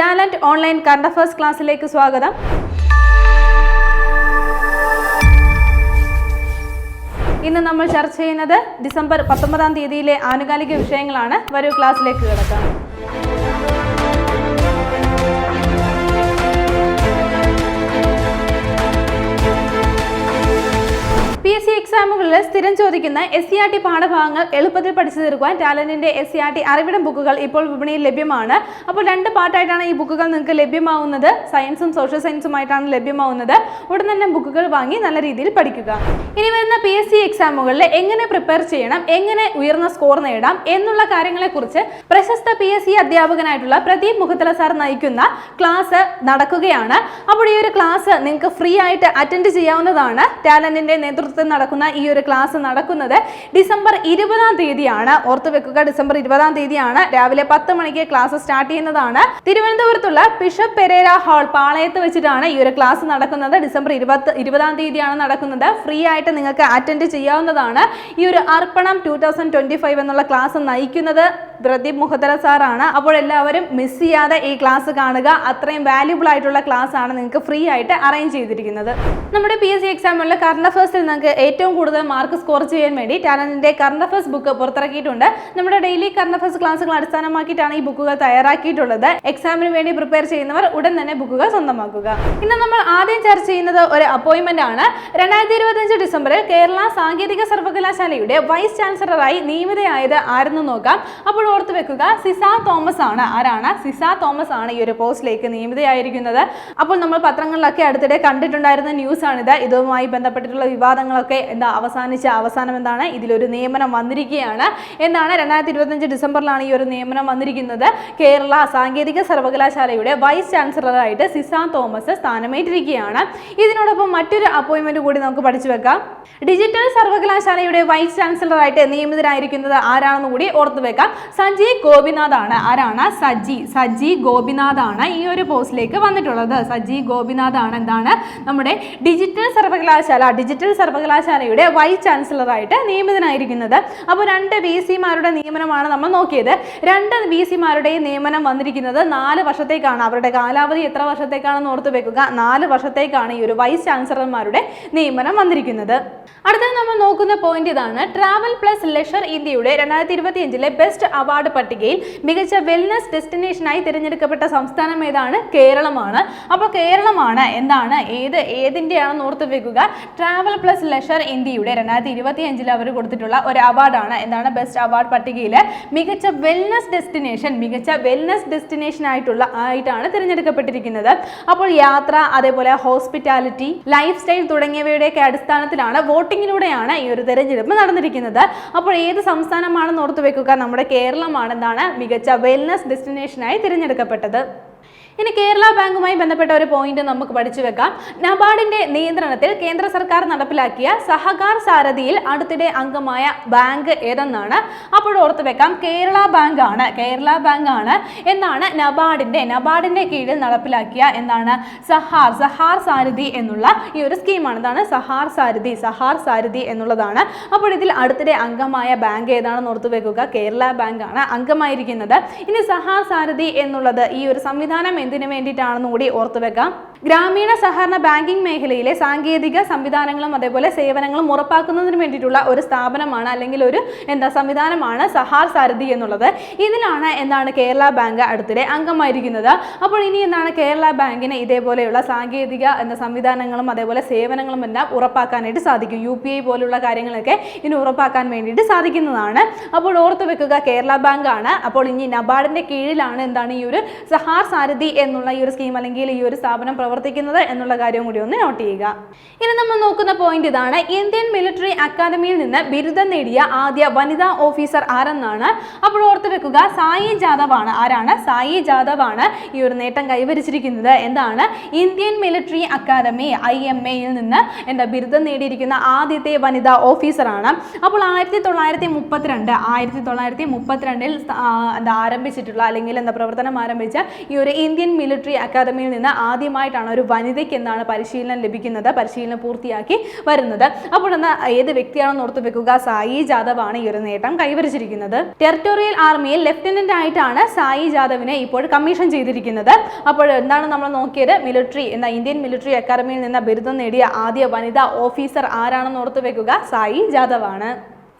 Talent online current affairs ക്ലാസ്സിലേക്ക് സ്വാഗതം. ഇന്ന് നമ്മൾ ചർച്ച ചെയ്യുന്നത് ഡിസംബർ പത്തൊമ്പതാം തീയതിയിലെ ആനുകാലിക വിഷയങ്ങളാണ്. വരൂ ക്ലാസ്സിലേക്ക് കിടക്കാം. പി എസ് സി എക്സാമുകളിൽ സ്ഥിരം ചോദിക്കുന്ന എസ് സി ആർ ടി പാഠഭാഗങ്ങൾ എളുപ്പത്തിൽ പഠിച്ചു തീർക്കുവാൻ ടാലന്റിന്റെ എസ് സി ആർ ടി അറിവിടം ബുക്കുകൾ ഇപ്പോൾ വിപണിയിൽ ലഭ്യമാണ്. അപ്പോൾ രണ്ട് പാർട്ടായിട്ടാണ് ഈ ബുക്കുകൾ നിങ്ങൾക്ക് ലഭ്യമാവുന്നത്. സയൻസും സോഷ്യൽ സയൻസുമായിട്ടാണ് ലഭ്യമാവുന്നത്. ഉടൻ തന്നെ ബുക്കുകൾ വാങ്ങി നല്ല രീതിയിൽ പഠിക്കുക. ഇനി വരുന്ന പി എസ് സി എക്സാമുകളിൽ എങ്ങനെ പ്രിപ്പയർ ചെയ്യണം എങ്ങനെ ഉയർന്ന സ്കോർ നേടാം എന്നുള്ള കാര്യങ്ങളെക്കുറിച്ച് പ്രശസ്ത പി എസ് സി അധ്യാപകനായിട്ടുള്ള പ്രദീപ് മുഖത്തല സാർ നയിക്കുന്ന ക്ലാസ് നടക്കുകയാണ്. അപ്പോൾ ഈ ഒരു ക്ലാസ് നിങ്ങൾക്ക് ഫ്രീ ആയിട്ട് അറ്റൻഡ് ചെയ്യാവുന്നതാണ്. ടാലന്റിന്റെ നേതൃത്വത്തിൽ നടക്കുന്ന ഈ ഒരു ക്ലാസ് നടക്കുന്നത് ഡിസംബർ ഇരുപതാം തീയതിയാണ്. ഓർത്തു വെക്കുക ഡിസംബർ ഇരുപതാം തീയതിയാണ്. രാവിലെ പത്ത് മണിക്ക് ക്ലാസ് സ്റ്റാർട്ട് ചെയ്യുന്നതാണ്. തിരുവനന്തപുരത്തുള്ള ബിഷപ്പ് പെരേര ഹാൾ പാളയത്ത് വെച്ചിട്ടാണ് ഈ ഒരു ക്ലാസ് നടക്കുന്നത്. ഡിസംബർ ഇരുപത്തി ഇരുപതാം തീയതിയാണ് നടക്കുന്നത്. ഫ്രീ ആയിട്ട് നിങ്ങൾക്ക് അറ്റൻഡ് ചെയ്യാവുന്നതാണ്. ഈ ഒരു അർപ്പണം ടൂ എന്നുള്ള ക്ലാസ് നയിക്കുന്നത് പ്രദീപ് മുഖത്തല സാറാണ്. അപ്പോൾ എല്ലാവരും മിസ് ചെയ്യാതെ ഈ ക്ലാസ് കാണുക. അത്രയും വാല്യുബിൾ ആയിട്ടുള്ള ക്ലാസ് ആണ് നിങ്ങൾക്ക് ഫ്രീ ആയിട്ട് അറേഞ്ച് ചെയ്തിരിക്കുന്നത്. നമ്മുടെ പി എസ് സി എക്സാമിലെ കറണ്ട് അഫേഴ്സിൽ നിങ്ങൾക്ക് ഏറ്റവും കൂടുതൽ മാർക്ക് സ്കോർ ചെയ്യാൻ വേണ്ടി ടാലന്റിന്റെ കറണ്ട് അഫേഴ്സ് ബുക്ക് പുറത്തിറക്കിയിട്ടുണ്ട്. നമ്മുടെ ഡെയിലി കറണ്ട് അഫേഴ്സ് ക്ലാസ്സുകൾ അടിസ്ഥാനമാക്കിയിട്ടാണ് ഈ ബുക്കുകൾ തയ്യാറാക്കിയിട്ടുള്ളത്. എക്സാമിന് വേണ്ടി പ്രിപ്പയർ ചെയ്യുന്നവർ ഉടൻ തന്നെ ബുക്കുകൾ സ്വന്തമാക്കുക. ഇന്ന് നമ്മൾ ആദ്യം ചർച്ച ചെയ്യുന്നത് ഒരു അപ്പോയിന്റ്മെന്റ് ആണ്. രണ്ടായിരത്തി ഇരുപത്തിയഞ്ച് ഡിസംബറിൽ കേരള സാങ്കേതിക സർവകലാശാലയുടെ വൈസ് ചാൻസലറായി നിയമിതയായത് ആരെന്ന് നോക്കാം. അപ്പോൾ ഓർത്ത് വെക്കുക സിസ തോമസ് ആണ്. ആരാണ്? സിസ തോമസ് ആണ് ഈ ഒരു പോസ്റ്റിലേക്ക് നിയമിതയായിരിക്കുന്നത്. അപ്പോൾ നമ്മൾ പത്രങ്ങളിലൊക്കെ അടുത്തിടെ കണ്ടിട്ടുണ്ടായിരുന്ന ന്യൂസ് ആണിത്. ഇതുമായി ബന്ധപ്പെട്ടിട്ടുള്ള വിവാദങ്ങളൊക്കെ എന്താ അവസാനിച്ച അവസാനം എന്താണ്? ഇതിലൊരു നിയമനം വന്നിരിക്കുകയാണ്. എന്നാണ് രണ്ടായിരത്തി ഇരുപത്തഞ്ച് ഡിസംബറിലാണ് ഈ ഒരു നിയമനം വന്നിരിക്കുന്നത്. കേരള സാങ്കേതിക സർവകലാശാലയുടെ വൈസ് ചാൻസലറായിട്ട് സിസ തോമസ് സ്ഥാനമേറ്റിരിക്കുകയാണ്. ഇതിനോടൊപ്പം മറ്റൊരു അപ്പോയിൻമെന്റ് കൂടി നമുക്ക് പഠിച്ചു വെക്കാം. ഡിജിറ്റൽ സർവകലാശാലയുടെ വൈസ് ചാൻസലറായിട്ട് നിയമിതരായിരിക്കുന്നത് ആരാണെന്ന് കൂടി ഓർത്തു വെക്കാം. സജി ഗോപിനാഥ് ആണ് ആരാണ്? സജി സജി ഗോപിനാഥ് ആണ് ഈ ഒരു പോസ്റ്റിലേക്ക് വന്നിട്ടുള്ളത്. സജി ഗോപിനാഥ് ആണ് എന്താണ്? നമ്മുടെ ഡിജിറ്റൽ സർവകലാശാല ഡിജിറ്റൽ സർവകലാശാലയുടെ വൈസ് ചാൻസലറായിട്ട് നിയമിതനായിരിക്കുന്നത്. അപ്പോൾ രണ്ട് വി സിമാരുടെ നിയമനമാണ് നമ്മൾ നോക്കിയത്. രണ്ട് വി സിമാരുടെയും നിയമനം വന്നിരിക്കുന്നത് നാല് വർഷത്തേക്കാണ്. അവരുടെ കാലാവധി എത്ര വർഷത്തേക്കാണെന്ന് ഓർത്ത് വെക്കുക. നാല് വർഷത്തേക്കാണ് ഈ ഒരു വൈസ് ചാൻസലർമാരുടെ നിയമനം വന്നിരിക്കുന്നത്. അടുത്തത് നമ്മൾ നോക്കുന്ന പോയിന്റ് ഇതാണ്. ട്രാവൽ പ്ലസ് ലെഷർ ഇന്ത്യയുടെ രണ്ടായിരത്തി ഇരുപത്തിയഞ്ചിലെ ബെസ്റ്റ് അവാർഡ് പട്ടികയിൽ മികച്ച വെൽനസ് ഡെസ്റ്റിനേഷനായി തിരഞ്ഞെടുക്കപ്പെട്ട സംസ്ഥാനം ഏതാണ്? കേരളമാണ്. അപ്പോൾ കേരളമാണ്. എന്താണ്? ഏത് ഏതിന്റെയാണെന്ന് ഓർത്ത് വെക്കുക. ട്രാവൽ പ്ലസ് ലെഷർ ഇന്ത്യയുടെ രണ്ടായിരത്തി ഇരുപത്തി അഞ്ചിൽ അവർ കൊടുത്തിട്ടുള്ള ഒരു അവാർഡാണ്. എന്താണ് ബെസ്റ്റ് അവാർഡ് പട്ടികയിൽ മികച്ച വെൽനസ് ഡെസ്റ്റിനേഷൻ മികച്ച വെൽനസ് ഡെസ്റ്റിനേഷൻ ആയിട്ടുള്ള ആയിട്ടാണ് തിരഞ്ഞെടുക്കപ്പെട്ടിരിക്കുന്നത്. അപ്പോൾ യാത്ര അതേപോലെ ഹോസ്പിറ്റാലിറ്റി ലൈഫ് സ്റ്റൈൽ തുടങ്ങിയവയുടെയൊക്കെ അടിസ്ഥാനത്തിലാണ് വോട്ടിങ്ങിലൂടെയാണ് ഈ ഒരു തെരഞ്ഞെടുപ്പ് നടന്നിരിക്കുന്നത്. അപ്പോൾ ഏത് സംസ്ഥാനമാണെന്ന് ഓർത്തു വെക്കുക. നമ്മുടെ കേരളമാണ് എന്താണ് മികച്ച വെൽനസ് ഡെസ്റ്റിനേഷനായി തിരഞ്ഞെടുക്കപ്പെട്ടത്. ഇനി കേരള ബാങ്കുമായി ബന്ധപ്പെട്ട ഒരു പോയിന്റ് നമുക്ക് പഠിച്ചു വെക്കാം. നബാർഡിന്റെ നിയന്ത്രണത്തിൽ കേന്ദ്ര സർക്കാർ നടപ്പിലാക്കിയ സഹകാർ സാരഥിയിൽ അടുത്തിടെ അംഗമായ ബാങ്ക് ഏതെന്നാണ്? അപ്പോൾ ഓർത്ത് വെക്കാം കേരള ബാങ്ക് ആണ് കേരള ബാങ്ക് ആണ് എന്നാണ് നബാർഡിന്റെ നബാർഡിന്റെ കീഴിൽ നടപ്പിലാക്കിയ എന്താണ്? സഹാർ സഹാർ സാരഥി എന്നുള്ള ഈ ഒരു സ്കീമാണ്. എന്താണ് സഹാർ സാരഥി സഹാർ സാരഥി എന്നുള്ളതാണ്. അപ്പോൾ ഇതിൽ അടുത്തിടെ അംഗമായ ബാങ്ക് ഏതാണെന്ന് ഓർത്ത് വെക്കുക കേരള ബാങ്ക് ആണ് അംഗമായിരിക്കുന്നത്. ഇനി സഹാർ സാരഥി എന്നുള്ളത് ഈ ഒരു സംവിധാനം എന്തിനു വേണ്ടിയിട്ടാണെന്ന് കൂടി ഓർത്തു വെക്കാം ഗ്രാമീണ സഹകരണ ബാങ്കിംഗ് മേഖലയിലെ സാങ്കേതിക സംവിധാനങ്ങളും അതേപോലെ സേവനങ്ങളും ഉറപ്പാക്കുന്നതിന് വേണ്ടിയിട്ടുള്ള ഒരു സ്ഥാപനമാണ് അല്ലെങ്കിൽ ഒരു എന്താ സംവിധാനമാണ് സഹാർ സാരഥി എന്നുള്ളത്. ഇതിലാണ് എന്താണ് കേരള ബാങ്ക് അടുത്തിടെ അംഗമായിരിക്കുന്നത്. അപ്പോൾ ഇനി എന്താണ് കേരള ബാങ്കിന് ഇതേപോലെയുള്ള സാങ്കേതിക എന്താ സംവിധാനങ്ങളും അതേപോലെ സേവനങ്ങളും എല്ലാം ഉറപ്പാക്കാനായിട്ട് സാധിക്കും. യു പി ഐ പോലുള്ള കാര്യങ്ങളൊക്കെ ഇനി ഉറപ്പാക്കാൻ വേണ്ടിയിട്ട് സാധിക്കുന്നതാണ്. അപ്പോൾ ഓർത്തു വെക്കുക കേരള ബാങ്ക് ആണ് അപ്പോൾ ഇനി നബാർഡിന്റെ കീഴിലാണ് എന്താണ് ഈ ഒരു സഹാർ സാരഥി എന്നുള്ള ഈ ഒരു സ്കീം അല്ലെങ്കിൽ ഈ ഒരു സ്ഥാപനം പ്രവർത്തിക്കുന്നത് എന്നുള്ള കാര്യം കൂടി ഒന്ന് നോട്ട് ചെയ്യുക. ഇനി നമ്മൾ നോക്കുന്ന പോയിന്റ് ഇതാണ്. ഇന്ത്യൻ മിലിറ്ററി അക്കാദമിയിൽ നിന്ന് ബിരുദം നേടിയ ആദ്യ വനിതാ ഓഫീസർ ആരെന്നാണ്? അപ്പോൾ ഓർത്ത് വെക്കുക സായി ജാദവ് ആണ്. ആരാണ്? സായി ജാദവ് ആണ് ഈ ഒരു നേട്ടം കൈവരിച്ചിരിക്കുന്നത്. എന്താണ്? Indian military academy I M എയിൽ നിന്ന് എന്താ ബിരുദം നേടിയിരിക്കുന്ന ആദ്യത്തെ വനിതാ ഓഫീസറാണ് അപ്പോൾ ആയിരത്തി തൊള്ളായിരത്തി മുപ്പത്തിരണ്ട് ആയിരത്തി തൊള്ളായിരത്തി മുപ്പത്തിരണ്ടിൽ എന്താ ആരംഭിച്ചിട്ടുള്ള അല്ലെങ്കിൽ എന്താ പ്രവർത്തനം ആരംഭിച്ച ഈ ഒരു ഇന്ത്യൻ മിലിറ്ററി അക്കാദമിയിൽ നിന്ന് ആദ്യമായിട്ടാണ് ആദ്യമായിട്ടാണ് ഒരു വനിതയ്ക്ക് എന്താണ് പരിശീലനം ലഭിക്കുന്നത് പരിശീലനം പൂർത്തിയാക്കി വരുന്നത്. അപ്പോൾ എന്നാൽ ഏത് വ്യക്തിയാണെന്ന് ഓർത്ത് വെക്കുക സായി ജാദവ് ആണ് ഈ ഒരു നേട്ടം കൈവരിച്ചിരിക്കുന്നത്. ടെറിട്ടോറിയൽ ആർമിയിൽ ലെഫ്റ്റനന്റ് ആയിട്ടാണ് സായി ജാദവിനെ ഇപ്പോൾ കമ്മീഷൻ ചെയ്തിരിക്കുന്നത്. അപ്പോൾ എന്താണ് നമ്മൾ നോക്കിയത്? മിലിറ്ററി എന്ന ഇന്ത്യൻ മിലിറ്ററി അക്കാദമിയിൽ നിന്ന് ബിരുദം നേടിയ ആദ്യ വനിതാ ഓഫീസർ ആരാണെന്ന് ഓർത്ത് വെക്കുക? സായി ജാദവ് ആണ്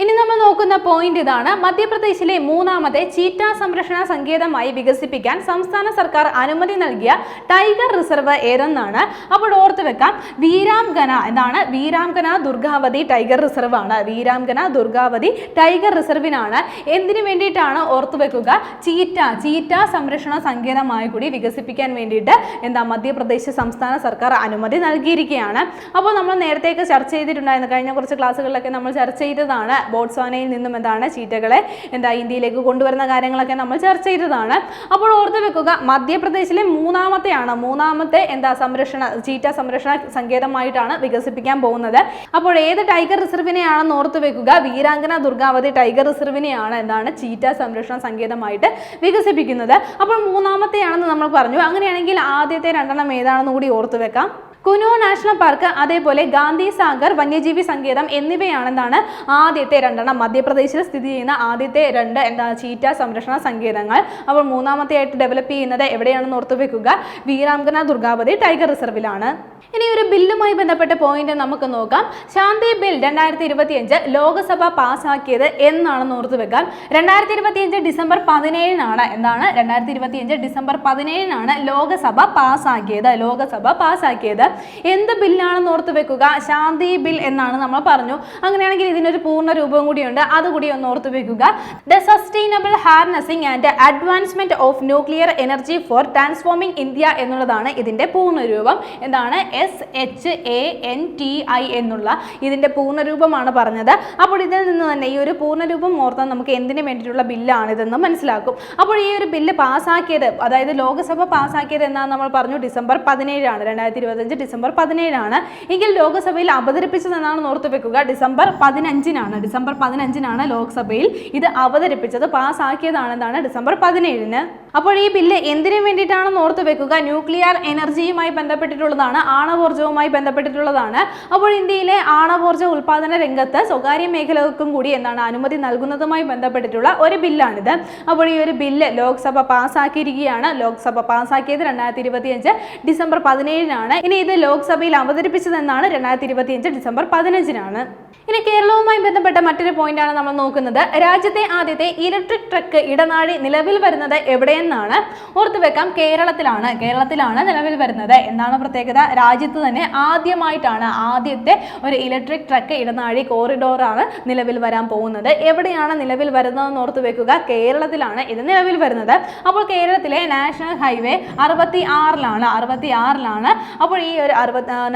ഇനി നമ്മൾ നോക്കുന്ന പോയിന്റ് ഇതാണ്. മധ്യപ്രദേശിലെ മൂന്നാമത്തെ ചീറ്റ സംരക്ഷണ സങ്കേതമായി വികസിപ്പിക്കാൻ സംസ്ഥാന സർക്കാർ അനുമതി നൽകിയ ടൈഗർ റിസർവ് ഏതെന്നാണ്? അപ്പോൾ ഓർത്തു വെക്കാം. വീരാംഗന എന്താണ് വീരാംഗന ദുർഗാവതി ടൈഗർ റിസർവ് ആണ്. വീരാംഗന ദുർഗാവതി ടൈഗർ റിസർവിനാണ്. എന്തിനു വേണ്ടിയിട്ടാണ് ഓർത്ത് വെക്കുക? ചീറ്റ ചീറ്റ സംരക്ഷണ സങ്കേതമായി കൂടി വികസിപ്പിക്കാൻ വേണ്ടിയിട്ട് എന്താ മധ്യപ്രദേശ് സംസ്ഥാന സർക്കാർ അനുമതി നൽകിയിരിക്കുകയാണ്. അപ്പോൾ നമ്മൾ നേരത്തെയൊക്കെ ചർച്ച ചെയ്തിട്ടുണ്ടായിരുന്നു. കഴിഞ്ഞ കുറച്ച് ക്ലാസ്സുകളിലൊക്കെ നമ്മൾ ചർച്ച ചെയ്തതാണ് ബോട്ട്സ്വാനയിൽ നിന്നും എന്താണ് ചീറ്റകളെ എന്താ ഇന്ത്യയിലേക്ക് കൊണ്ടുവരുന്ന കാര്യങ്ങളൊക്കെ നമ്മൾ ചർച്ച ചെയ്തതാണ്. അപ്പോൾ ഓർത്തു വെക്കുക മധ്യപ്രദേശിലെ മൂന്നാമത്തെയാണ് മൂന്നാമത്തെ എന്താ സംരക്ഷണ ചീറ്റ സംരക്ഷണ സങ്കേതമായിട്ടാണ് വികസിപ്പിക്കാൻ പോകുന്നത്. അപ്പോൾ ഏത് ടൈഗർ റിസർവിനെയാണെന്ന് ഓർത്തു വെക്കുക വീരാംഗന ദുർഗാവതി ടൈഗർ റിസർവിനെയാണ് എന്താണ് ചീറ്റ സംരക്ഷണ സങ്കേതമായിട്ട് വികസിപ്പിക്കുന്നത്. അപ്പോൾ മൂന്നാമത്തെയാണെന്ന് നമ്മൾ പറഞ്ഞു. അങ്ങനെയാണെങ്കിൽ ആദ്യത്തെ രണ്ടെണ്ണം ഏതാണെന്ന് കൂടി ഓർത്തു വെക്കാം. കുനോ നാഷണൽ പാർക്ക് അതേപോലെ ഗാന്ധി സാഗർ വന്യജീവി സങ്കേതം എന്നിവയാണെന്നാണ് ആദ്യത്തെ രണ്ടെണ്ണം. മധ്യപ്രദേശിൽ സ്ഥിതി ചെയ്യുന്ന ആദ്യത്തെ രണ്ട് എന്താ ചീറ്റ സംരക്ഷണ സങ്കേതങ്ങൾ. അപ്പോൾ മൂന്നാമത്തെ ആയിട്ട് ഡെവലപ്പ് ചെയ്യുന്നത് എവിടെയാണെന്ന് ഓർത്തു വെക്കുക. വീരാംഗന ദുർഗാവതി ടൈഗർ റിസർവിലാണ് ഇനി ഒരു ബില്ലുമായി ബന്ധപ്പെട്ട പോയിന്റ് നമുക്ക് നോക്കാം. ശാന്തി ബിൽ രണ്ടായിരത്തി ഇരുപത്തിയഞ്ച് ലോക്സഭ പാസ്സാക്കിയത് എന്നാണെന്ന് ഓർത്തു വെക്കാം രണ്ടായിരത്തി ഇരുപത്തിയഞ്ച് ഡിസംബർ പതിനേഴിനാണ് എന്താണ്? രണ്ടായിരത്തി ഇരുപത്തിയഞ്ച് ഡിസംബർ പതിനേഴിനാണ് ലോക്സഭ പാസ്സാക്കിയത് ലോക്സഭ പാസ്സാക്കിയത് എന്ത് ബില്ലാണെന്ന് ഓർത്ത് വെക്കുക? ശാന്തി ബിൽ എന്നാണ് നമ്മൾ പറഞ്ഞു. അങ്ങനെയാണെങ്കിൽ ഇതിനൊരു പൂർണ രൂപം കൂടിയുണ്ട് അതുകൂടി ഒന്ന് ഓർത്ത് വെക്കുക. The sustainable harnessing and advancement of nuclear energy for transforming India എന്നുള്ളതാണ് ഇതിന്റെ പൂർണ രൂപം എന്താണ്? S H A N T I എന്നുള്ള ഇതിന്റെ പൂർണ രൂപമാണ് പറഞ്ഞത്. അപ്പോൾ ഇതിൽ നിന്ന് തന്നെ ഈ ഒരു പൂർണ രൂപം ഓർത്താൽ നമുക്ക് എന്തിനു വേണ്ടിയിട്ടുള്ള ബില്ലാണിതെന്ന് മനസ്സിലാക്കും. അപ്പോൾ ഈ ഒരു ബില്ല് പാസ്സാക്കിയത് അതായത് ലോക്സഭ പാസ്സാക്കിയത് എന്നാണ് നമ്മൾ പറഞ്ഞു. ഡിസംബർ പതിനേഴാണ് രണ്ടായിരത്തി ഇരുപത്തഞ്ച് ഡിസംബർ പതിനേഴാണ്. എങ്കിൽ ലോക്സഭയിൽ അവതരിപ്പിച്ചതെന്നാണ് ഓർത്ത് വെക്കുക. ഡിസംബർ പതിനഞ്ചിനാണ്. ഡിസംബർ പതിനഞ്ചിനാണ് ലോക്സഭയിൽ ഇത് അവതരിപ്പിച്ചത്. പാസ്സാക്കിയതാണെന്നാണ് ഡിസംബർ പതിനേഴിന്. അപ്പോൾ ഈ ബില്ല് എന്തിനു വേണ്ടിയിട്ടാണെന്ന് ഓർത്ത് വെക്കുക. ന്യൂക്ലിയർ എനർജിയുമായി ബന്ധപ്പെട്ടിട്ടുള്ളതാണ് ആണവോർജവുമായി ബന്ധപ്പെട്ടിട്ടുള്ളതാണ്. അപ്പോൾ ഇന്ത്യയിലെ ആണവോർജ ഉൽപാദന രംഗത്ത് സ്വകാര്യ മേഖലകൾക്കും കൂടി എന്താണ് അനുമതി നൽകുന്നതുമായി ബന്ധപ്പെട്ടിട്ടുള്ള ഒരു ബില്ലാണിത്. അപ്പോൾ ഈ ഒരു ബില്ല് ലോക്സഭ പാസ്സാക്കിയിരിക്കുകയാണ് ലോക്സഭ പാസ്സാക്കിയത് രണ്ടായിരത്തി ഇരുപത്തിയഞ്ച് ഡിസംബർ പതിനേഴിനാണ്. ഇനി ഇത് ലോക്സഭയിൽ അവതരിപ്പിച്ചതെന്നാണ് രണ്ടായിരത്തി ഇരുപത്തിയഞ്ച് ഡിസംബർ പതിനഞ്ചിനാണ്. ഇനി കേരളവുമായി ബന്ധപ്പെട്ട മറ്റൊരു പോയിന്റാണ് നമ്മൾ നോക്കുന്നത്. രാജ്യത്തെ ആദ്യത്തെ ഇലക്ട്രിക് ട്രക്ക് ഇടനാഴി നിലവിൽ വരുന്നത് എവിടെയെന്നാണ് ഓർത്തു വെക്കാം കേരളത്തിലാണ്. കേരളത്തിലാണ് നിലവിൽ വരുന്നത്. എന്താണ് പ്രത്യേകത? രാജ്യത്ത് തന്നെ ആദ്യമായിട്ടാണ് ആദ്യത്തെ ഒരു ഇലക്ട്രിക് ട്രക്ക് ഇടനാഴി കോറിഡോറാണ് നിലവിൽ വരാൻ പോകുന്നത്. എവിടെയാണ് നിലവിൽ വരുന്നതെന്ന് ഓർത്തു വെക്കുക. കേരളത്തിലാണ് ഇത് നിലവിൽ വരുന്നത്. അപ്പോൾ കേരളത്തിലെ നാഷണൽ ഹൈവേ അറുപത്തി ആറിലാണ് അറുപത്തി ആറിലാണ് അപ്പോൾ ഈ ഒരു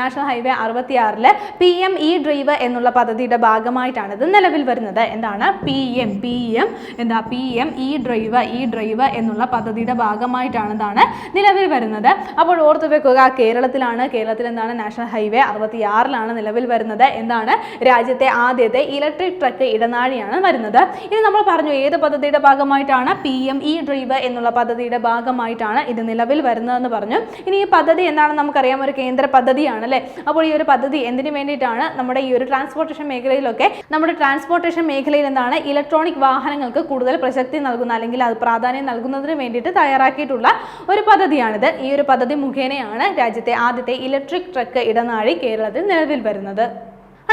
നാഷണൽ ഹൈവേ അറുപത്തി ആറിൽ പി എം ഇ ഡ്രൈവ് എന്നുള്ള പദ്ധതിയുടെ ഭാഗമായിട്ടാണ് ഇത് നിലവിൽ വരുന്നത്. എന്താണ്? പി എം പി എം എന്താ? P M E drive E drive എന്നുള്ള പദ്ധതിയുടെ ഭാഗമായിട്ടാണ് എന്താണ് നിലവിൽ വരുന്നത്. അപ്പോൾ ഓർത്തു വെക്കുക കേരളത്തിലാണ് കേരളത്തിൽ എന്താണ് നാഷണൽ ഹൈവേ അറുപത്തി ആറിലാണ് നിലവിൽ വരുന്നത്. എന്താണ്? രാജ്യത്തെ ആദ്യത്തെ ഇലക്ട്രിക് ട്രക്ക് ഇടനാഴിയാണ് വരുന്നത്. ഇനി നമ്മൾ പറഞ്ഞു ഏത് പദ്ധതിയുടെ ഭാഗമായിട്ടാണ്? പി എം ഇ ഡ്രൈവ് എന്നുള്ള പദ്ധതിയുടെ ഭാഗമായിട്ടാണ് ഇത് നിലവിൽ വരുന്നതെന്ന് പറഞ്ഞു. ഇനി ഈ പദ്ധതി എന്താണെന്ന് നമുക്കറിയാം. ഒരു കേന്ദ്ര പദ്ധതിയാണ് അല്ലേ? അപ്പോൾ ഈ ഒരു പദ്ധതി എന്തിനു വേണ്ടിയിട്ടാണ് നമ്മുടെ ഈ ഒരു ട്രാൻസ്പോർട്ടേഷൻ മേഖലയിലൊക്കെ നമ്മുടെ ട്രാൻസ്പോർട്ടേഷൻ മേഖലയിൽ എന്താണ്? ഇലക്ട്രോണിക് വാഹനങ്ങൾക്ക് കൂടുതൽ പ്രസക്തി നൽകുന്ന അല്ലെങ്കിൽ അത് പ്രാധാന്യം നൽകുന്നതിന് വേണ്ടിയിട്ട് തയ്യാറാക്കിയിട്ടുള്ള ഒരു പദ്ധതിയാണിത്. ഈ ഒരു പദ്ധതി മുഖേനയാണ് രാജ്യത്തെ ആദ്യത്തെ ഇലക്ട്രിക് ട്രക്ക് ഇടനാഴി കേരളത്തിൽ നിലവിൽ വരുന്നത്.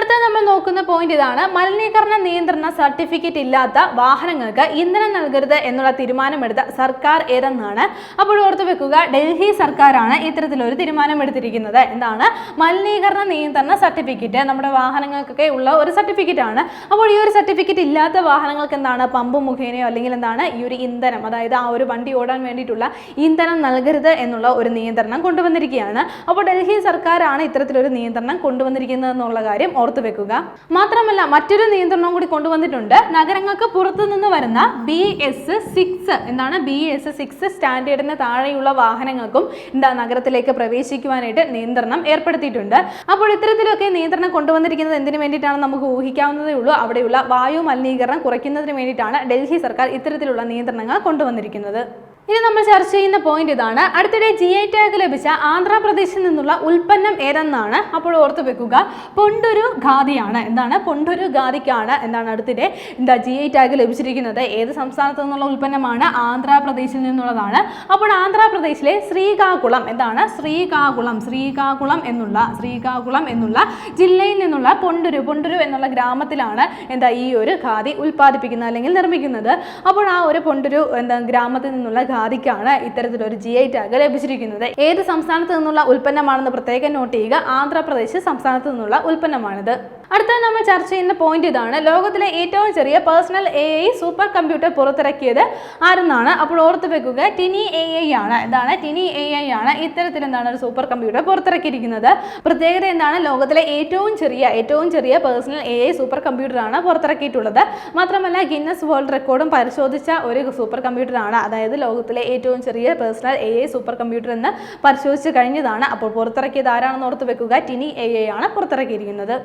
അടുത്ത നമ്മൾ നോക്കുന്ന പോയിന്റ് ഇതാണ്. മലിനീകരണ നിയന്ത്രണ സർട്ടിഫിക്കറ്റ് ഇല്ലാത്ത വാഹനങ്ങൾക്ക് ഇന്ധനം നൽകരുത് എന്നുള്ള തീരുമാനമെടുത്ത സർക്കാർ ഏതെന്നാണ്? അപ്പോൾ ഓർത്തു വെക്കുക ഡൽഹി സർക്കാരാണ് ഇത്തരത്തിലൊരു തീരുമാനം എടുത്തിരിക്കുന്നത് എന്താണ്? മലിനീകരണ നിയന്ത്രണ സർട്ടിഫിക്കറ്റ് നമ്മുടെ വാഹനങ്ങൾക്കൊക്കെ ഉള്ള ഒരു സർട്ടിഫിക്കറ്റ് ആണ്. അപ്പോൾ ഈ ഒരു സർട്ടിഫിക്കറ്റ് ഇല്ലാത്ത വാഹനങ്ങൾക്ക് എന്താണ്? പമ്പ് മുഖേനയോ അല്ലെങ്കിൽ എന്താണ്? ഈ ഒരു ഇന്ധനം അതായത് ആ ഒരു വണ്ടി ഓടാൻ വേണ്ടിയിട്ടുള്ള ഇന്ധനം നൽകരുത് എന്നുള്ള ഒരു നിയന്ത്രണം കൊണ്ടുവന്നിരിക്കുകയാണ്. അപ്പോൾ ഡൽഹി സർക്കാരാണ് ഇത്തരത്തിലൊരു നിയന്ത്രണം കൊണ്ടുവന്നിരിക്കുന്നത് എന്നുള്ള കാര്യം ഓർത്തു വെക്കുക. മാത്രമല്ല മറ്റൊരു നിയന്ത്രണം കൂടി കൊണ്ടുവന്നിട്ടുണ്ട്. നഗരങ്ങൾക്ക് പുറത്തു നിന്ന് വരുന്ന ബി എസ് സിക്സ് എന്താണ് ബി എസ് സിക്സ് സ്റ്റാൻഡേർഡിന് താഴെയുള്ള വാഹനങ്ങൾക്കും എന്താ നഗരത്തിലേക്ക് പ്രവേശിക്കുവാനായിട്ട് നിയന്ത്രണം ഏർപ്പെടുത്തിയിട്ടുണ്ട്. അപ്പോൾ ഇത്തരത്തിലൊക്കെ നിയന്ത്രണം കൊണ്ടുവന്നിരിക്കുന്നത് എന്തിനു വേണ്ടിയിട്ടാണ് നമുക്ക് ഊഹിക്കാവുന്നതേ ഉള്ളൂ? അവിടെയുള്ള വായു മലിനീകരണം കുറയ്ക്കുന്നതിന് വേണ്ടിയിട്ടാണ് ഡൽഹി സർക്കാർ ഇത്തരത്തിലുള്ള നിയന്ത്രണങ്ങൾ കൊണ്ടുവന്നിരിക്കുന്നത്. ഇനി നമ്മൾ ചർച്ച ചെയ്യുന്ന പോയിന്റ് ഇതാണ്. അടുത്തിടെ ജി ഐ ടാഗ് ലഭിച്ച ആന്ധ്രാപ്രദേശിൽ നിന്നുള്ള ഉൽപ്പന്നം ഏതെന്നാണ് അപ്പോൾ ഓർത്തു വെക്കുക. പൊണ്ടൊരു ഖാദിയാണ്. എന്താണ്? പൊണ്ടൊരു ഖാദിക്കാണ് എന്താണ് അടുത്തിടെ എന്താ ജി ഐ ടാഗ് ലഭിച്ചിരിക്കുന്നത്. ഏത് സംസ്ഥാനത്ത് നിന്നുള്ള ഉൽപ്പന്നമാണ്? ആന്ധ്രാപ്രദേശിൽ നിന്നുള്ളതാണ്. അപ്പോൾ ആന്ധ്രാപ്രദേശിലെ ശ്രീകാകുളം എന്താണ്? ശ്രീകാകുളം ശ്രീകാകുളം എന്നുള്ള ശ്രീകാകുളം എന്നുള്ള ജില്ലയിൽ നിന്നുള്ള പൊണ്ടൊരു പൊണ്ടൊരു എന്നുള്ള ഗ്രാമത്തിലാണ് എന്താ ഈ ഒരു ഖാദി ഉൽപ്പാദിപ്പിക്കുന്നത് അല്ലെങ്കിൽ നിർമ്മിക്കുന്നത്. അപ്പോൾ ആ ഒരു പൊണ്ടൊരു എന്താ ഗ്രാമത്തിൽ നിന്നുള്ള ഖാദിക്കാണ് ഇത്തരത്തിലൊരു ജി ഐ ടാഗ് ലഭിച്ചിരിക്കുന്നത്. ഏത് സംസ്ഥാനത്ത് നിന്നുള്ള ഉൽപ്പന്നമാണെന്ന് പ്രത്യേകം നോട്ട് ചെയ്യുക. ആന്ധ്രാപ്രദേശ് സംസ്ഥാനത്ത് നിന്നുള്ള ഉൽപ്പന്നമാണിത്. അടുത്ത നമ്മൾ ചർച്ച ചെയ്യുന്ന പോയിന്റ് ഇതാണ്. ലോകത്തിലെ ഏറ്റവും ചെറിയ personal A I super computer പുറത്തിറക്കിയത് ആരെന്നാണ്? അപ്പോൾ ഓർത്ത് വെക്കുക ടിനി എ ഐ ആണ്. എന്താണ് ടിനി എ ഐ ആണ്. ഇത്തരത്തിൽ എന്താണ് ഒരു സൂപ്പർ കമ്പ്യൂട്ടർ പുറത്തിറക്കിയിരിക്കുന്നത്? പ്രത്യേകത എന്താണ്? ലോകത്തിലെ ഏറ്റവും ചെറിയ ഏറ്റവും ചെറിയ പേഴ്സണൽ എ ഐ സൂപ്പർ കമ്പ്യൂട്ടറാണ് പുറത്തിറക്കിയിട്ടുള്ളത്. മാത്രമല്ല ഗിന്നസ് വേൾഡ് റെക്കോർഡും പരിശോധിച്ച ഒരു സൂപ്പർ കമ്പ്യൂട്ടറാണ് അതായത് ലോകത്തിലെ ഏറ്റവും ചെറിയ personal A I super computer എന്ന് പരിശോധിച്ച് കഴിഞ്ഞതാണ്. അപ്പോൾ പുറത്തിറക്കിയത് ആരാണെന്ന് ഓർത്ത് വെക്കുക ടിനി എ ഐ ആണ് പുറത്തിറക്കിയിരിക്കുന്നത്.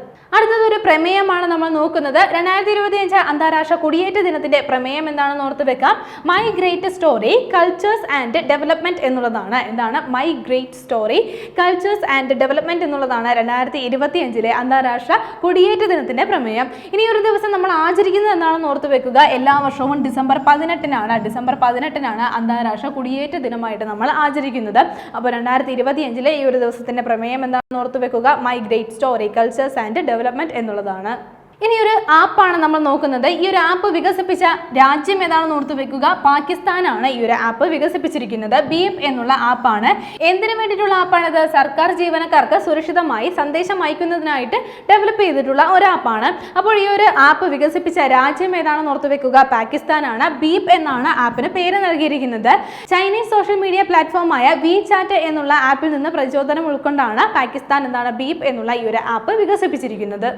അടുത്തത് ഒരു പ്രമേയമാണ് നമ്മൾ നോക്കുന്നത്. രണ്ടായിരത്തി ഇരുപത്തി അഞ്ച് അന്താരാഷ്ട്ര കുടിയേറ്റ ദിനത്തിന്റെ പ്രമേയം എന്താണെന്ന് ഓർത്ത് വെക്കാം. My great story cultures and development എന്നുള്ളതാണ്. എന്താണ്? My great story cultures and development എന്നുള്ളതാണ് രണ്ടായിരത്തി ഇരുപത്തി അഞ്ചിലെ അന്താരാഷ്ട്ര കുടിയേറ്റ ദിനത്തിന്റെ പ്രമേയം. ഇനി ഒരു ദിവസം നമ്മൾ ആചരിക്കുന്നത് എന്താണെന്ന് ഓർത്ത് വെക്കുക. എല്ലാ വർഷവും ഡിസംബർ പതിനെട്ടിനാണ്. ഡിസംബർ പതിനെട്ടിനാണ് അന്താരാഷ്ട്ര കുടിയേറ്റ ദിനമായിട്ട് നമ്മൾ ആചരിക്കുന്നത്. അപ്പോൾ രണ്ടായിരത്തി ഇരുപത്തി അഞ്ചിലെ ഈ ഒരു ദിവസത്തിന്റെ പ്രമേയം എന്താണെന്ന് ഓർത്ത് വെക്കുക. My great story cultures and development എന്നുള്ളതാണ് ഇനി ഒരു ആപ്പാണ് നമ്മൾ നോക്കുന്നത്. ഈ ഒരു ആപ്പ് വികസിപ്പിച്ച രാജ്യം ഏതാണെന്ന് ഓർത്തു വെക്കുക. പാകിസ്ഥാനാണ് ഈ ഒരു ആപ്പ് വികസിപ്പിച്ചിരിക്കുന്നത്. ബീപ് എന്നുള്ള ആപ്പാണ്. എന്തിനു വേണ്ടിയിട്ടുള്ള ആപ്പാണിത്? സർക്കാർ ജീവനക്കാർക്ക് സുരക്ഷിതമായി സന്ദേശം അയക്കുന്നതിനായിട്ട് ഡെവലപ്പ് ചെയ്തിട്ടുള്ള ഒരു ആപ്പാണ്. അപ്പോൾ ഈ ഒരു ആപ്പ് വികസിപ്പിച്ച രാജ്യം ഏതാണെന്ന് ഓർത്തു വെക്കുക. പാകിസ്ഥാനാണ്. ബീപ് എന്നാണ് ആപ്പിന് പേര് നൽകിയിരിക്കുന്നത്. ചൈനീസ് സോഷ്യൽ മീഡിയ പ്ലാറ്റ്ഫോമായ വി ചാറ്റ് എന്നുള്ള ആപ്പിൽ നിന്ന് പ്രചോദനം ഉൾക്കൊണ്ടാണ് പാകിസ്ഥാൻ എന്നാണ് ബീപ് എന്നുള്ള ഈ ഒരു ആപ്പ് വികസിപ്പിച്ചിരിക്കുന്നത്.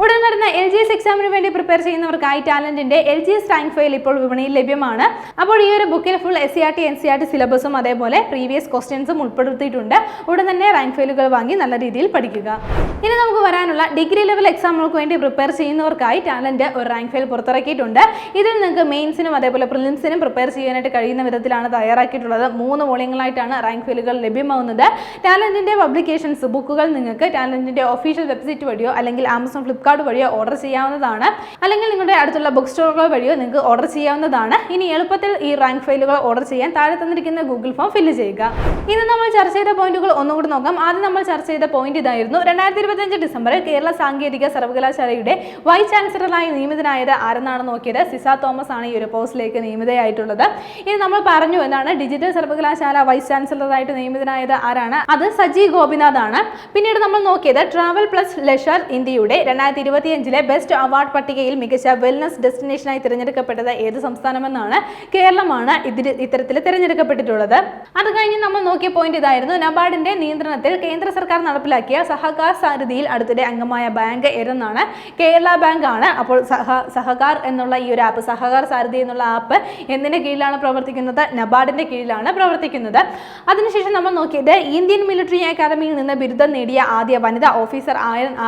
ഉടൻ വരുന്ന എൽ ജി എസ് എക്സാമിന് വേണ്ടി പ്രിപ്പയർ ചെയ്യുന്നവർക്കായി ടാലന്റിന്റെ L G S rank file ഇപ്പോൾ വിപണിയിൽ ലഭ്യമാണ്. അപ്പോൾ ഈ ഒരു ബുക്കിൽ full S C R T N C R T സിലബസും അതേപോലെ പ്രീവിയസ് ക്വസ്റ്റ്യൻസും ഉൾപ്പെടുത്തിയിട്ടുണ്ട്. ഉടൻ തന്നെ റാങ്ക് ഫയലുകൾ വാങ്ങി നല്ല രീതിയിൽ പഠിക്കുക. ഇനി നമുക്ക് വരാനുള്ള ഡിഗ്രി ലെവൽ എക്സാമുകൾക്ക് വേണ്ടി പ്രിപ്പയർ ചെയ്യുന്നവർക്കായി ടാലന്റ് ഒരു റാങ്ക് ഫയൽ പുറത്തിറക്കിയിട്ടുണ്ട്. ഇതിൽ നിങ്ങൾക്ക് മെയിൻസിനും അതേപോലെ പ്രിലിംസിനും പ്രിപ്പയർ ചെയ്യാനായിട്ട് കഴിയുന്ന വിധത്തിലാണ് തയ്യാറാക്കിയിട്ടുള്ളത്. മൂന്ന് വോളിയങ്ങളായിട്ടാണ് റാങ്ക് ഫയലുകൾ ലഭ്യമാവുന്നത്. ടാലന്റിന്റെ പബ്ലിക്കേഷൻസ് ബുക്കുകൾ നിങ്ങൾക്ക് ടാലന്റിന്റെ ഒഫീഷ്യൽ വെബ്സൈറ്റ് വഴിയോ അല്ലെങ്കിൽ ആമസോൺ ഫ്ലിപ്കാർട്ട് വഴിയോ ഓർഡർ ചെയ്യാവുന്നതാണ്. അല്ലെങ്കിൽ നിങ്ങളുടെ അടുത്തുള്ള ബുക്ക് സ്റ്റോറുകൾ വഴിയോ നിങ്ങൾക്ക് ഓർഡർ ചെയ്യാവുന്നതാണ്. ഇനി എളുപ്പത്തിൽ ഈ റാങ്ക് ഫയലുകൾ ഓർഡർ ചെയ്യാൻ താഴെ തന്നിരിക്കുന്ന ഗൂഗിൾ ഫോം ഫില്ല് ചെയ്യുക. ഇന്ന് നമ്മൾ ചർച്ച ചെയ്ത പോയിന്റുകൾ ഒന്നുകൂടി നോക്കാം. ആദ്യം നമ്മൾ ചർച്ച ചെയ്ത പോയിന്റ് ഇതായിരുന്നു. രണ്ടായിരത്തി ഇരുപത്തിയഞ്ച് ഡിസംബറിൽ കേരള സാങ്കേതിക സർവകലാശാലയുടെ വൈസ് ചാൻസലറായി നിയമിതനായത് ആരെന്നാണ് നോക്കിയത്? സിസ തോമസ് ആണ് ഈ ഒരു പോസ്റ്റിലേക്ക് നിയമിതയായിട്ടുള്ളത്. ഇനി നമ്മൾ പറഞ്ഞു എന്നാണ് ഡിജിറ്റൽ സർവകലാശാല വൈസ് ചാൻസലറായിട്ട് നിയമിതനായത് ആരാണ്? അത് സജി ഗോപിനാഥ് ആണ് പിന്നീട് നമ്മൾ നോക്കിയത് ട്രാവൽ പ്ലസ് ലെഷർ ഇന്ത്യയുടെ രണ്ടായിരത്തി ഇരുപത്തിയഞ്ചിലെ ബെസ്റ്റ് അവാർഡ് പട്ടികയിൽ മികച്ച വെൽനസ് ഡെസ്റ്റിനേഷനായി തിരഞ്ഞെടുക്കപ്പെട്ടത് ഏത് സംസ്ഥാനമെന്നാണ് കേരളമാണ് ഇത്തരത്തിൽ തിരഞ്ഞെടുക്കപ്പെട്ടിട്ടുള്ളത്. അത് കഴിഞ്ഞ് നമ്മൾ നോക്കിയ പോയിന്റ് ഇതായിരുന്നു. നബാർഡിന്റെ നിയന്ത്രണത്തിൽ കേന്ദ്ര സർക്കാർ നടപ്പിലാക്കിയ സഹകാർ സാരഥിയിൽ അടുത്തിടെ അംഗമായ ബാങ്ക് ഏതെന്നാണ് കേരള ബാങ്ക് ആണ്. അപ്പോൾ സഹ സഹകാർ എന്നുള്ള ഈ ഒരു ആപ്പ് സഹകാർ സാരഥി എന്നുള്ള ആപ്പ് എന്തിന്റെ കീഴിലാണ് പ്രവർത്തിക്കുന്നത്? നബാർഡിന്റെ കീഴിലാണ് പ്രവർത്തിക്കുന്നത്. അതിനുശേഷം നമ്മൾ നോക്കിയത് ഇന്ത്യൻ മിലിറ്ററി അക്കാദമിയിൽ നിന്ന് ബിരുദം നേടിയ ആദ്യ വനിതാ ഓഫീസർ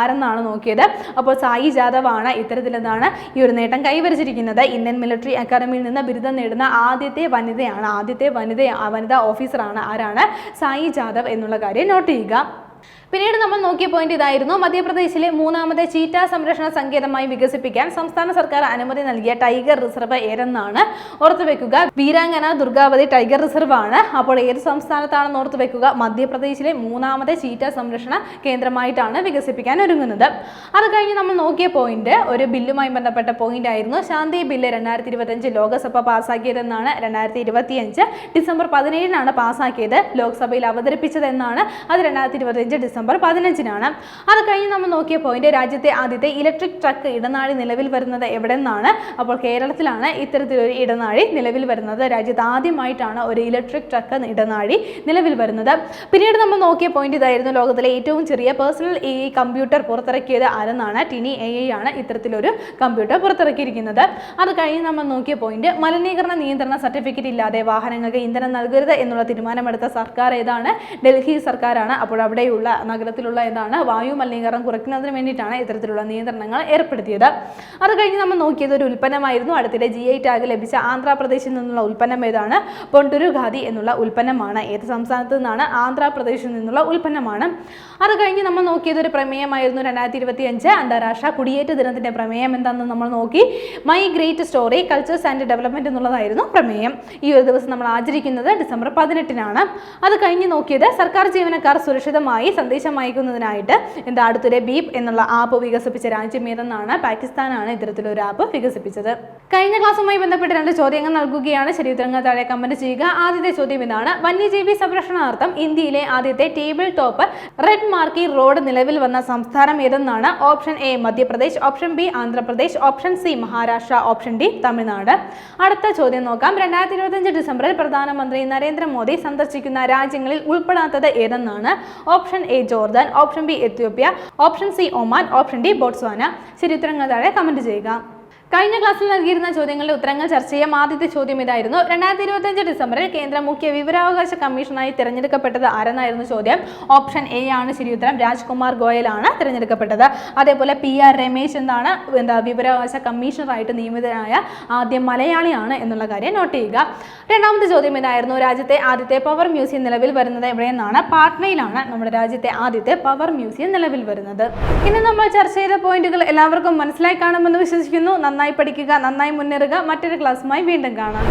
ആരെന്നാണ് നോക്കിയത്? അപ്പോൾ സായി ജാദവ് ആണ് ഇത്തരത്തിലെന്താണ് ഈ ഒരു നേട്ടം കൈവരിച്ചിരിക്കുന്നത്. ഇന്ത്യൻ മിലിറ്ററി അക്കാദമിയിൽ നിന്ന് ബിരുദം നേടുന്ന ആദ്യത്തെ വനിതയാണ് ആദ്യത്തെ വനിത വനിതാ ഓഫീസറാണ് ആരാണ്? സായി ജാദവ് എന്നുള്ള കാര്യം നോട്ട് ചെയ്യുക. പിന്നീട് നമ്മൾ നോക്കിയ പോയിന്റ് ഇതായിരുന്നു. മധ്യപ്രദേശിലെ മൂന്നാമത്തെ ചീറ്റ സംരക്ഷണ സങ്കേതമായി വികസിപ്പിക്കാൻ സംസ്ഥാന സർക്കാർ അനുമതി നൽകിയ ടൈഗർ റിസർവ് ഏതെന്നാണ് ഓർത്തു വെക്കുക വീരാംഗന ദുർഗാവതി ടൈഗർ റിസർവ് ആണ്. അപ്പോൾ ഏത് സംസ്ഥാനത്താണെന്ന് ഓർത്തു വെക്കുക മധ്യപ്രദേശിലെ മൂന്നാമത്തെ ചീറ്റ സംരക്ഷണ കേന്ദ്രമായിട്ടാണ് വികസിപ്പിക്കാൻ ഒരുങ്ങുന്നത്. അത് കഴിഞ്ഞ് നമ്മൾ നോക്കിയ പോയിന്റ് ഒരു ബില്ലുമായി ബന്ധപ്പെട്ട പോയിന്റ് ആയിരുന്നു. ശാന്തി ബില്ല് രണ്ടായിരത്തി ഇരുപത്തഞ്ച് ലോക്സഭ പാസ്സാക്കിയതെന്നാണ് രണ്ടായിരത്തി ഇരുപത്തിയഞ്ച് ഡിസംബർ പതിനേഴിനാണ് പാസ്സാക്കിയത് ലോക്സഭയിൽ അവതരിപ്പിച്ചതെന്നാണ് അത് രണ്ടായിരത്തി ഇരുപത്തിയഞ്ച് ഡിസംബർ പതിനഞ്ചിനാണ്. അത് കഴിഞ്ഞ് നമ്മൾ നോക്കിയ പോയിന്റ് രാജ്യത്തെ ആദ്യത്തെ ഇലക്ട്രിക് ട്രക്ക് ഇടനാഴി നിലവിൽ വരുന്നത് എവിടെ നിന്നാണ് അപ്പോൾ കേരളത്തിലാണ് ഇത്തരത്തിലൊരു ഇടനാഴി നിലവിൽ വരുന്നത്. രാജ്യത്ത് ആദ്യമായിട്ടാണ് ഒരു ഇലക്ട്രിക് ട്രക്ക് ഇടനാഴി നിലവിൽ വരുന്നത്. പിന്നീട് നമ്മൾ നോക്കിയ പോയിന്റ് ഇതായിരുന്നു ലോകത്തിലെ ഏറ്റവും ചെറിയ പേഴ്സണൽ എ ഐ കമ്പ്യൂട്ടർ പുറത്തിറക്കിയത് ആരെന്നാണ്? ടിനി എ ഐ ആണ് ഇത്തരത്തിലൊരു കമ്പ്യൂട്ടർ പുറത്തിറക്കിയിരിക്കുന്നത്. അത് കഴിഞ്ഞ് നമ്മൾ നോക്കിയ പോയിന്റ് മലിനീകരണ നിയന്ത്രണ സർട്ടിഫിക്കറ്റ് ഇല്ലാതെ വാഹനങ്ങൾക്ക് ഇന്ധനം നൽകരുത് എന്നുള്ള തീരുമാനമെടുത്ത സർക്കാർ ഏതാണ്? ഡൽഹി സർക്കാരാണ്. അപ്പോൾ അവിടെയുള്ള നഗരത്തിലുള്ള ഏതാണ് വായു മലിനീകരണം കുറയ്ക്കുന്നതിന് വേണ്ടിയിട്ടാണ് ഇത്തരത്തിലുള്ള നിയന്ത്രണങ്ങൾ ഏർപ്പെടുത്തിയത്. അത് കഴിഞ്ഞ് നമ്മൾ നോക്കിയത് ഒരു ഉൽപ്പന്നമായിരുന്നു. അടുത്തിടെ ജി ഐ ടാഗ് ലഭിച്ച ആന്ധ്രാപ്രദേശിൽ നിന്നുള്ള ഉൽപ്പന്നം ഏതാണ്? പൊണ്ടുരു ഖാദി എന്നുള്ള ഉൽപ്പന്നമാണ്. ഏത് സംസ്ഥാനത്ത് നിന്നാണ് ആന്ധ്രാപ്രദേശിൽ നിന്നുള്ള ഉൽപ്പന്നമാണ്? അത് കഴിഞ്ഞ് നമ്മൾ നോക്കിയത് ഒരു പ്രമേയമായിരുന്നു രണ്ടായിരത്തി ഇരുപത്തി അഞ്ച് അന്താരാഷ്ട്ര കുടിയേറ്റ ദിനത്തിന്റെ പ്രമേയം എന്താണെന്ന് നമ്മൾ നോക്കി. My great story cultures and development എന്നുള്ളതായിരുന്നു പ്രമേയം. ഈ ഒരു ദിവസം നമ്മൾ ആചരിക്കുന്നത് ഡിസംബർ പതിനെട്ടിനാണ്. അത് കഴിഞ്ഞ് നോക്കിയത് സർക്കാർ ജീവനക്കാർ സുരക്ഷിതമായി സന്ദേശം അയക്കുന്നതിനായിട്ട് എന്താ അടുത്തിടെ ബീപ് എന്നുള്ള ആപ്പ് വികസിപ്പിച്ച രാജ്യം ഏതെന്നാണ് പാകിസ്ഥാനാണ് ഇത്തരത്തിലൊരു ആപ്പ് വികസിപ്പിച്ചത്. കഴിഞ്ഞ ക്ലാസ്സുമായി ബന്ധപ്പെട്ട് രണ്ട് ചോദ്യങ്ങൾ നൽകുകയാണ്. ശരി ഉത്തരങ്ങൾ താഴെ കമന്റ് ചെയ്യുക. ആദ്യത്തെ ചോദ്യം ഇതാണ്. വന്യജീവി സംരക്ഷണാർത്ഥം ഇന്ത്യയിലെ ആദ്യത്തെ table top red marking road നിലവിൽ വന്ന സംസ്ഥാനം ഏതെന്നാണ്? Option A Madhya Pradesh. Option B Andhra Pradesh. Option C Maharashtra. Option D Tamil Nadu. അടുത്ത ചോദ്യം നോക്കാം. രണ്ടായിരത്തി ഇരുപത്തഞ്ച് ഡിസംബറിൽ പ്രധാനമന്ത്രി നരേന്ദ്രമോദി സന്ദർശിക്കുന്ന രാജ്യങ്ങളിൽ ഉൾപ്പെടാത്തത് ഏതെന്നാണ്? Option A Jordan option B Ethiopia option C Oman option D Botswana. ശരി ഉത്തരങ്ങൾ താഴെ കമന്റ് ചെയ്യുക. കഴിഞ്ഞ ക്ലാസ്സിൽ നൽകിയിരുന്ന ചോദ്യങ്ങളുടെ ഉത്തരങ്ങൾ ചർച്ച ചെയ്യാം. ആദ്യത്തെ ചോദ്യം ഇതായിരുന്നു. രണ്ടായിരത്തി ഇരുപത്തിയഞ്ച് ഡിസംബറിൽ കേന്ദ്ര മുഖ്യ വിവരാവകാശ കമ്മീഷനായി തിരഞ്ഞെടുക്കപ്പെട്ടത് ആരെന്നായിരുന്നു ചോദ്യം? ഓപ്ഷൻ എ ആണ് ശരി ഉത്തരം. രാജ്കുമാർ ആണ് തിരഞ്ഞെടുക്കപ്പെട്ടത്. അതേപോലെ പി ആർ രമേശ് എന്താണ് എന്താ വിവരാവകാശ കമ്മീഷണറായിട്ട് നിയമിതനായ ആദ്യ മലയാളിയാണ് എന്നുള്ള കാര്യം നോട്ട് ചെയ്യുക. രണ്ടാമത്തെ ചോദ്യം ഇതായിരുന്നു. രാജ്യത്തെ ആദ്യത്തെ പവർ മ്യൂസിയം നിലവിൽ വരുന്നത് എവിടെയെന്നാണ്? പാട്നയിലാണ് നമ്മുടെ രാജ്യത്തെ ആദ്യത്തെ പവർ മ്യൂസിയം നിലവിൽ വരുന്നത്. ഇന്ന് നമ്മൾ ചർച്ച ചെയ്ത പോയിന്റുകൾ എല്ലാവർക്കും മനസ്സിലായി കാണുമെന്ന് വിശ്വസിക്കുന്നു. നന്നായി പഠിക്കുക നന്നായി മുന്നേറുക മറ്റൊരു ക്ലാസ്സുമായി വീണ്ടും കാണാം.